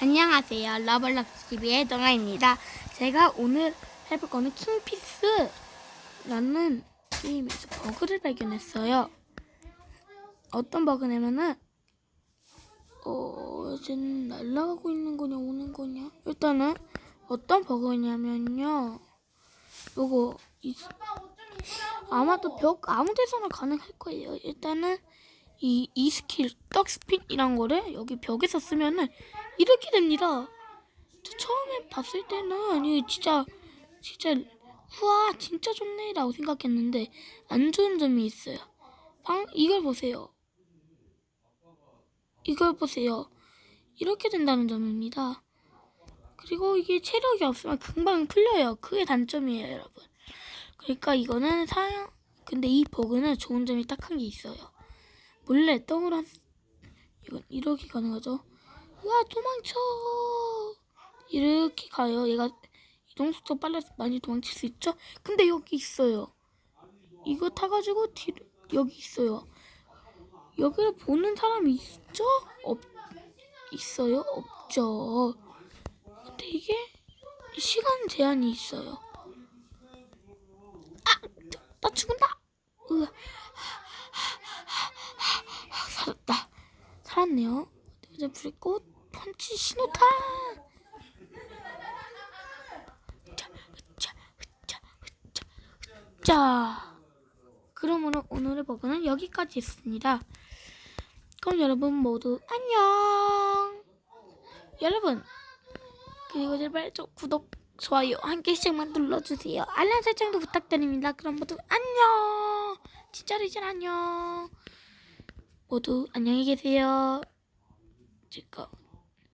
안녕하세요. 러블럭스 TV의 동아입니다. 제가 오늘 해볼 거는 킹피스라는 게임에서 버그를 발견했어요. 어떤 버그냐면은 어, 쟤는 날아가고 있는 거냐 오는 거냐? 일단은 어떤 버그냐면요. 요거 이- 아마도 벽 아무 데서나 가능할 거예요. 일단은 이, 이 스킬 떡스핀이란 거를 여기 벽에서 쓰면은 이렇게 됩니다. 저 처음에 봤을 때는 이게 진짜 진짜 우와 진짜 좋네라고 생각했는데 안 좋은 점이 있어요. 방 이걸 보세요. 이걸 보세요. 이렇게 된다는 점입니다. 그리고 이게 체력이 없으면 금방 풀려요. 그게 단점이에요, 여러분. 그러니까 이거는 사용 근데 이 버그는 좋은 점이 딱 한 게 있어요. 몰래 떡을 한 이건 이렇게 가능하죠. 우와 도망쳐 이렇게 가요. 얘가 이동 속도 빨라서 많이 도망칠 수 있죠. 근데 여기 있어요. 이거 타가지고 뒤로 여기 있어요. 여기를 보는 사람이 있죠? 없 있어요? 없죠. 근데 이게 시간 제한이 있어요. 아, 나 죽는다. 으아. 살았다. 살았네요. 이제 불꽃 펀치 신호탄. 자, 자, 자, 자, 자. 그러므로 오늘의 버그는 여기까지 있습니다. 그럼 여러분 모두 안녕. 여러분 그리고 제발 저 구독, 좋아요 한 개씩만 눌러주세요. 알람 설정도 부탁드립니다. 그럼 모두 안녕. 진짜로 이제 안녕. 모두 안녕히 계세요. 제가